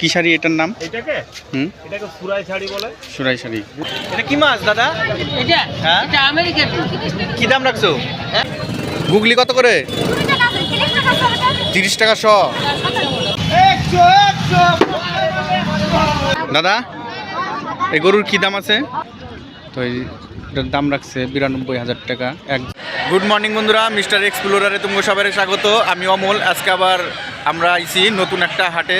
কি শাড়ি এটার নাম? এটাকে? হুম? এটাকে সুরাই শাড়ি বলে। সুরাই শাড়ি। এটা কি মাছ দাদা? এটা হ্যাঁ? এটা আমেরিকান। কি দাম রাখছো? গুগলি কত করে? তিরিশ টাকা শ। দাদা এই গরুর কি দাম আছে? তো এটার দাম রাখছে বিরানব্বই হাজার টাকা। এক গুড মর্নিং বন্ধুরা মিস্টার এক্সপ্লোরারে তুমি সবাই স্বাগত। আমি অমল আজকে আবার আমরা আইছি নতুন একটা হাটে।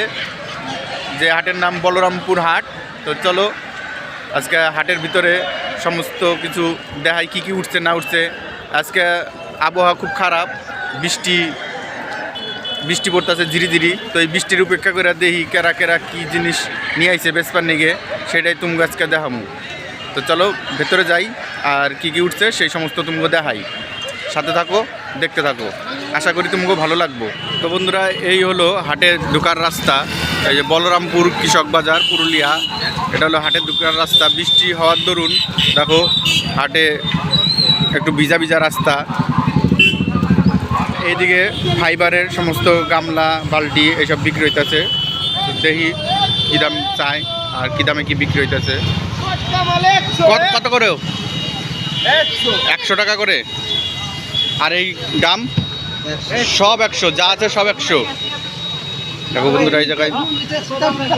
যে হাটের নাম বলরামপুর হাট। তো চলো, আজকে হাটের ভিতরে সমস্ত কিছু দেখাই, কি কি উঠছে না উঠছে। আজকে আবহাওয়া খুব খারাপ, বৃষ্টি বৃষ্টি পড়তেছে ধীরে ধীরে তো এই বৃষ্টির উপেক্ষা করে দেখি কেরা কেরা কি জিনিস নিয়ে আইছে বেসপার নিগে, সেটাই তুমি আজকে দেখামু। তো চলো, ভেতরে যাই, আর কি কি উঠছে সেই সমস্ত তোমাকে দেখাই। সাথে থাকো, দেখতে থাকো। আশা করি তোমাকে ভালো লাগবো। তো বন্ধুরা, এই হলো হাটের ঢোকার রাস্তা। এই যে বলরামপুর কৃষক বাজার, পুরুলিয়া, এটা হলো হাটের ঢোকার রাস্তা। বৃষ্টি হওয়ার দরুন, দেখো, হাটে একটু ভিজা ভিজা রাস্তা। এইদিকে ফাইবারের সমস্ত গামলা, বালতি এইসব বিক্রি হইতেছে। দেখি কী দাম চাই আর কী দামে কি বিক্রি হইতেছে। কত করে একশো টাকা করে। আর এই দাম সব একশো, যা আছে সব একশো। দেখো বন্ধুরা, এই জায়গায়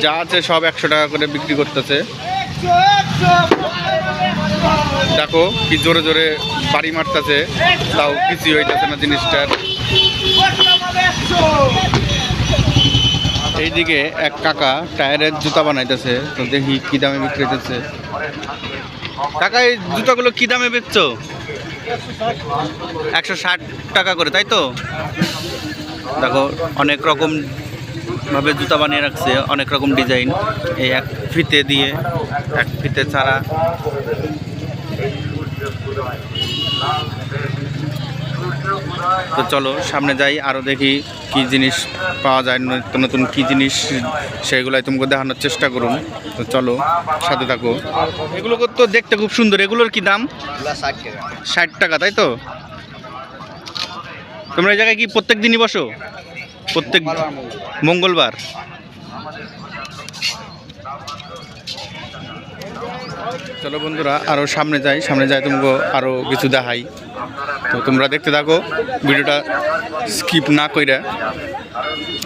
যা আছে সব একশো টাকা করে বিক্রি করতেছে। দেখো কি জোরে জোরে বাড়ি মারতেছে। তাও কিছুই হইতেছে না জিনিসটার। এইদিকে এক কাকা টায়ারের জুতা বানাইতেছে। তো দেখি কি দামে বিক্রি হইতেছে। কাকা, এই জুতাগুলো কি দামে বেচছো? একশো ষাট টাকা করে, তাই তো? দেখো, অনেক রকম ভাবে জুতা বানিয়ে রাখছে অনেক রকম ডিজাইন। এই এক ফিতে দিয়ে এক ফিতে ছাড়া। তো চলো সামনে যাই আরও দেখি কি জিনিস পাওয়া যায় নতুন নতুন কি জিনিস সেগুলাই তোমাকে দেখানোর চেষ্টা করুন। তো চলো সাথে থাকো। এগুলো তো দেখতে খুব সুন্দর। এগুলোর কি দাম? ষাট টাকা তাই তো? তোমরা এই জায়গায় কি প্রত্যেক দিনই বসো? প্রত্যেক মঙ্গলবার। চলো বন্ধুরা আরও সামনে যাই। সামনে যাই তোমাকে আরও কিছু দেখাই। তো তোমরা দেখতে থাকো ভিডিওটা স্কিপ না কইরা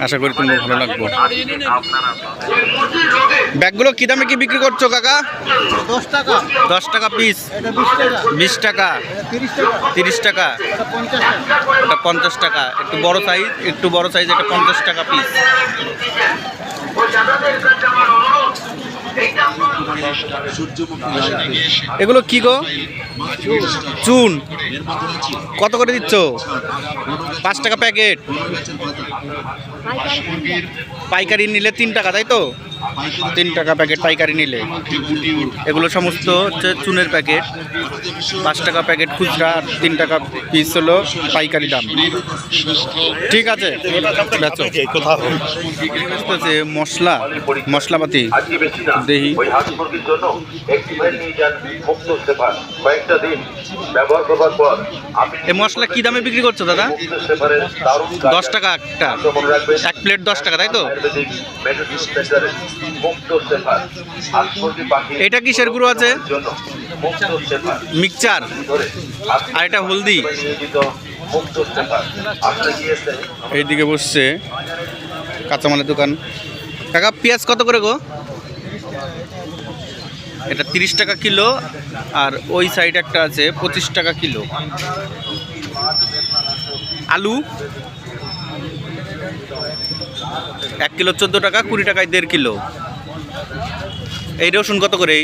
আশা করি তোমার ভালো লাগবো। ব্যাগগুলো কী দামে কি বিক্রি করছ কাকা? দশ টাকা। দশ টাকা পিস বিশ টাকা। তিরিশ টাকা। এটা পঞ্চাশ টাকা। একটু বড় সাইজ একটু বড় সাইজ এটা পঞ্চাশ টাকা পিস এগুলো কি গো? চুন। কত করে দিচ্ছ? পাঁচ টাকা প্যাকেট। পাইকারি নিলে তিন টাকা, তাই তো? তিন টাকা প্যাকেট পাইকারি নিলে। এগুলো সমস্ত হচ্ছে চুনের প্যাকেট। পাঁচ টাকা প্যাকেট খুচরা আর তিন টাকা পিস হলো পাইকারি দাম। ঠিক আছে বেচতেছে মশলা, মশলাপাতি, দেহি। এই মশলা কি দামে বিক্রি করছ দাদা? দশ টাকা একটা। এক প্লেট দশ টাকা, তাই তো? এটা কিসের গুঁড়ো আছে? মিক্সচার? আর এটা হলদি? এইদিকে বসছে কাঁচামালের দোকান। কাকা পেঁয়াজ কত করে গো? এটা তিরিশ টাকা কিলো আর ওই সাইড একটা আছে পঁচিশ টাকা কিলো। আলু? এক কিলো চোদ্দ টাকা, কুড়ি টাকায় দেড় কিলো। এই রসুন কত করে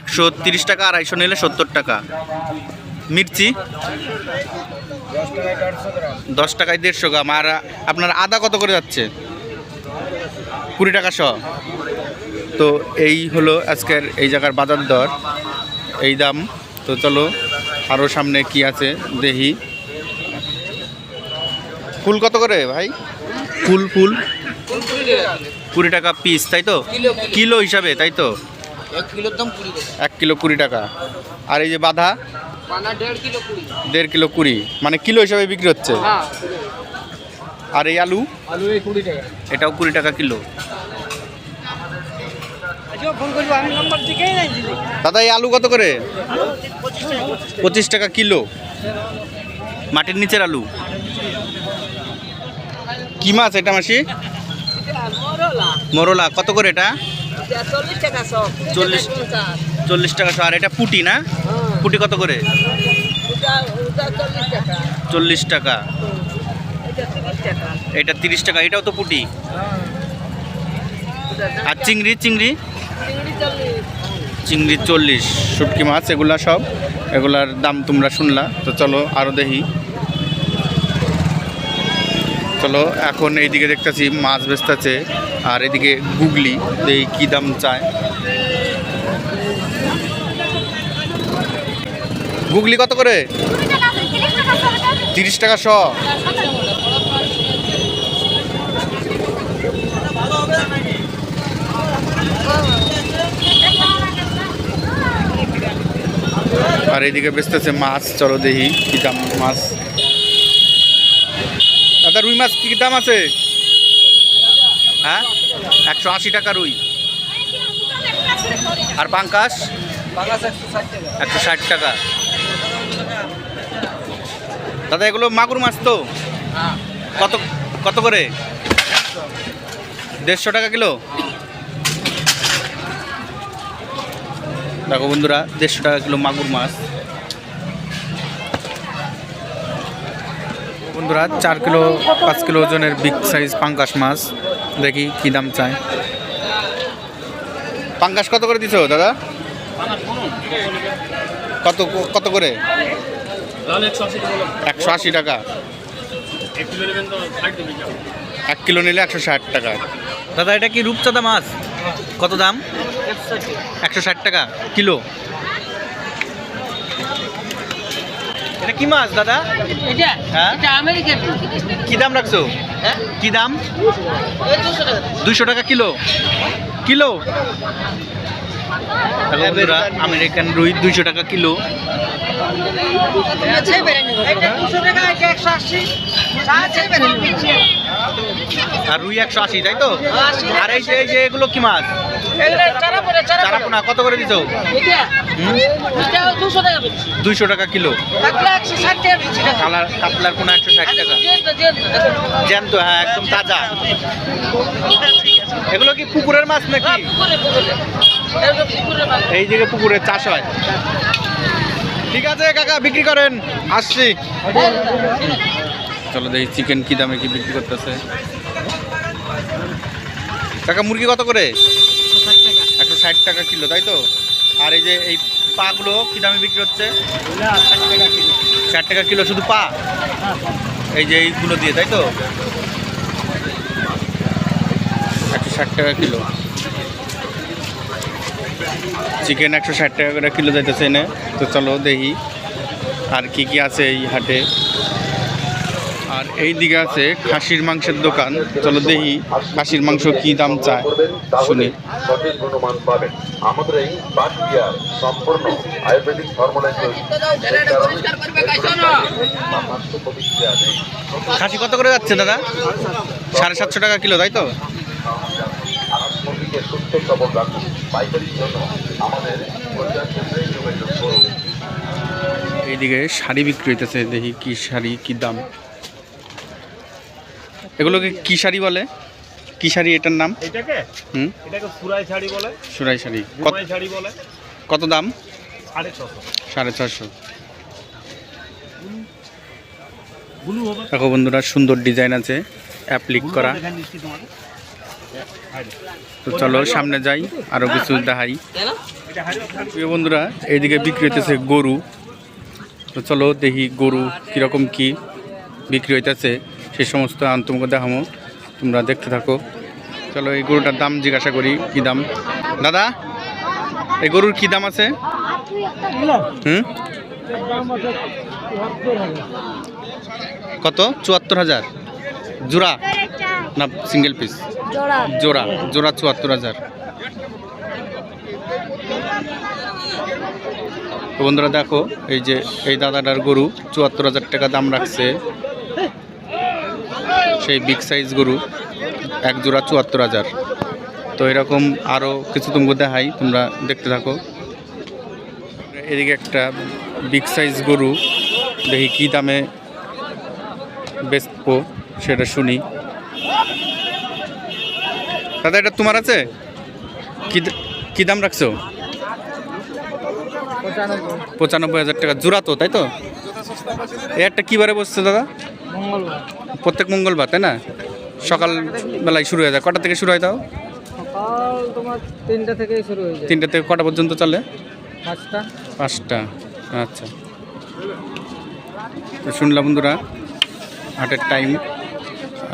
একশো তিরিশ টাকা, আড়াইশো নিলে সত্তর টাকা। মির্চি? দশ টাকায় দেড়শো গ্রাম। আর, আপনার আদা কত করে যাচ্ছে? কুড়ি টাকা শ। তো এই হলো আজকের এই জায়গার বাজার দর। এই দাম। তো চলো আরও সামনে কি আছে? দেহি ফুল কত করে ভাই? ফুল ফুল। কুড়ি টাকা পিস তাই তো? Kilo kilo. হিসাবে তাই তো? এক কিলো কুড়ি টাকা। আর এই যে বাধা? দেড় কিলো কুড়ি। মানে কিলো হিসাবে বিক্রি হচ্ছে? হ্যাঁ। আর এই আলু? আলু কুড়ি টাকা। এটাও কুড়ি টাকা কিলো। দাদা, এই আলু কত করে? পঁচিশ টাকা কিলো। মাটির নিচের আলু। কি মাছ এটা মাসি? মরলা। কত করে এটা? চল্লিশ। চল্লিশ টাকা শো। আর এটা পুটি না? পুটি কত করে? চল্লিশ টাকা। এটা তিরিশ টাকা। এটাও তো পুটি। আর চিংড়ি চিংড়ি? চিংড়ি চল্লিশ। শুটকি মাছ এগুলা সব। এগুলার দাম তোমরা শুনলা তো চলো আরও দেখি। চলো এখন এইদিকে দেখতেছি মাছ বেচতেছে আর এদিকে গুগলি এই কি দাম চায়। গুগলি কত করে? তিরিশ টাকা শ। আর এইদিকে বেচতেছে মাছ, চলো দেখি কি দাম মাছ। দাদা, রুই মাছ কি দাম আছে? হ্যাঁ? একশো আশি টাকা রুই। আর পাঙ্কাশ? একশো ষাট টাকা। দাদা, এগুলো মাগুর মাছ তো? কত কত করে? দেড়শো টাকা কিলো? দেখো বন্ধুরা, দেড়শো টাকা কিলো মাগুর মাছ। বন্ধুরা, চার কিলো, পাঁচ কিলো ওজনের বিগ সাইজ পাঙ্কাশ মাছ। দেখি কি দাম চায়। পাঙ্কাশ কত করে দিছো দাদা? কত কত করে? একশো আশি টাকা। এক কিলো নিলে একশো ষাট টাকা। দাদা, এটা কি রূপচাঁদা মাছ? কত দাম? একশো ষাট টাকা। কিলো? এটা কি মাছ দাদা? এটা হ্যাঁ? এটা আমেরিকান। কি দাম রাখছো? হ্যাঁ? কি দাম? এই দুশো টাকা। দুইশো টাকা কিলো। কিলো? বন্ধুরা আমেরিকান রুই। দুইশো টাকা কিলো। আর রুই একশো আশি তাই তো? আর এই যে এই যে এগুলো কি মাছ? চারা চারাপোনা কত করে দিছো এটা? দুশো টাকা দুইশো টাকা কিলো। কাতলা একশো ষাট কালার কাতলার পোনা একশো ষাট টাকা? জ্যান্ত হ্যাঁ একদম তাজা। এগুলো কি পুকুরের মাছ নাকি? মাছ। এই দিকে পুকুরে চাষ হয়। ঠিক আছে কাকা বিক্রি করেন। আসছি। চলো দেখি চিকেন কি দামে কি বিক্রি করতেছে। কাকা মুরগি কত করে? ষাট টাকা কিলো, তাই তো? আর এই যে এই পাগুলো কি দামে বিক্রি হচ্ছে? ষাট টাকা কিলো, শুধু পা? এই যে এইগুলো দিয়ে, তাই তো? একশো ষাট টাকা কিলো। চিকেন একশো ষাট টাকা করে কিলো যাইতেছে এনে। তো চলো দেখি আর কি কি আছে এই হাটে। এই দিকে আছে খাসির মাংসের দোকান। চলো দেখি খাসির মাংস কি দাম চায়। শুনি। সঠিক গুণমান পাবেন আমাদের এই সম্পূর্ণ আয়ুর্বেদিক খাসি কত করে যাচ্ছে দাদা? সাড়ে সাতশো টাকা কিলো, তাই তো? এইদিকে শাড়ি বিক্রি হইতেছে, দেখি কি শাড়ি, কি দাম। এগুলোকে কি শাড়ি বলে? কি শাড়ি এটার নাম? এটাকে? হুম? এটাকে ফুরাই শাড়ি বলে। সুরাই শাড়ি। কত শাড়ি বলে। কত দাম? সাড়ে ছশো। সাড়ে ছশো। দেখো বন্ধুরা সুন্দর ডিজাইন আছে। অ্যাপ্লিক করা। তো চলো সামনে যাই আরও কিছু দেখাই। হাড়ি শাড়ি প্রিয় বন্ধুরা এইদিকে বিক্রি হইতেছে গরু। তো চলো দেখি গরু কীরকম কি বিক্রি হইতেছে। সেই সমস্ত আন তোমাকে দেখামো তোমরা দেখতে থাকো। চলো এই গরুটার দাম জিজ্ঞাসা করি কি দাম? দাদা এই গরুর কি দাম আছে? হুম? কত? চুয়াত্তর হাজার। জোড়া? না সিঙ্গেল পিস জোড়া। জোড়া চুয়াত্তর হাজার। বন্ধুরা দেখো এই যে এই দাদাটার গরু চুয়াত্তর হাজার টাকা দাম রাখছে। সেই বিগ সাইজ গরু, এক জোড়া চুয়াত্তর হাজার। তো এরকম আরও কিছু তুমি দেখাই, তোমরা দেখতে থাকো। এদিকে একটা বিগ সাইজ গরু, দেখি কী দামে বেচবো, সেটা শুনি। দাদা, এটা তোমার আছে? কি দাম রাখছো? পঁচানব্বই হাজার টাকা। জোড়া তো, তাই তো? একটা কী বারে বসছে দাদা? মঙ্গলবার। প্রত্যেক মঙ্গলবার তাই না? সকাল বেলায় শুরু হয়ে যায়। কটা থেকে শুরু হয় তাও? সকাল তোমার তিনটা থেকেই শুরু হয়ে যায়। তিনটা থেকে কটা পর্যন্ত চলে? পাঁচটা। পাঁচটা। আচ্ছা। তো শুনলাম বন্ধুরা হাটের টাইম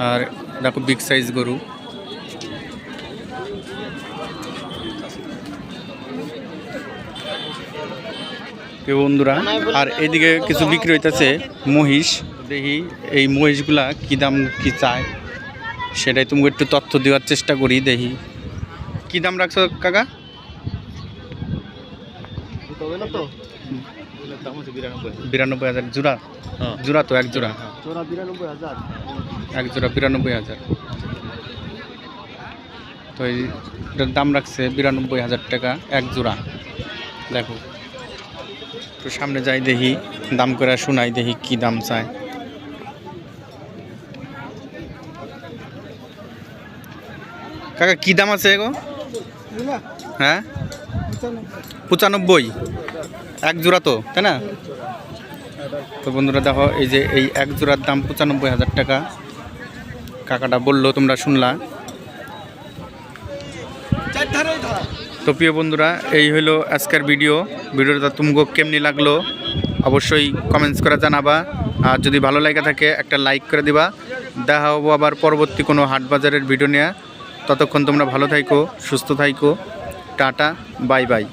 আর দেখো বিগ সাইজ গরু। বন্ধুরা আর এদিকে কিছু বিক্রি হইতেছে মহিষ। দেখি এই মহিষগুলা কি দাম কি চায়? সেটাই তুমি একটু তথ্য দেওয়ার চেষ্টা করি দেখি কি দাম রাখছো কাকা? বিরানব্বই হাজার জোড়া? জোড়া তো এক জোড়া? এক জোড়া বিরানব্বই হাজার। তো এটার দাম রাখছে বিরানব্বই হাজার টাকা এক জোড়া। দেখো। তো সামনে যাই দেখি দাম করে শোনাই দেখি কি দাম চায়। কাকা কি দাম আছে গো? হ্যাঁ? পঁচানব্বই। এক জোড়া তো তাই না? তো বন্ধুরা দেখো এই যে এই এক জোড়ার দাম পঁচানব্বই হাজার টাকা। কাকাটা বলল তোমরা শুনলা। তো প্রিয় বন্ধুরা এই হলো আজকের ভিডিও। ভিডিওটা তোমাকে কেমনি লাগল অবশ্যই কমেন্টস করে জানাবা। আর যদি ভালো লাগে থাকে একটা লাইক করে দিবা। দেখা হব আবার পরবর্তী কোনো হাট বাজারের ভিডিও নিয়ে। ততক্ষণ তোমরা ভালো থাইকো সুস্থ থাইকো। Tata bye bye.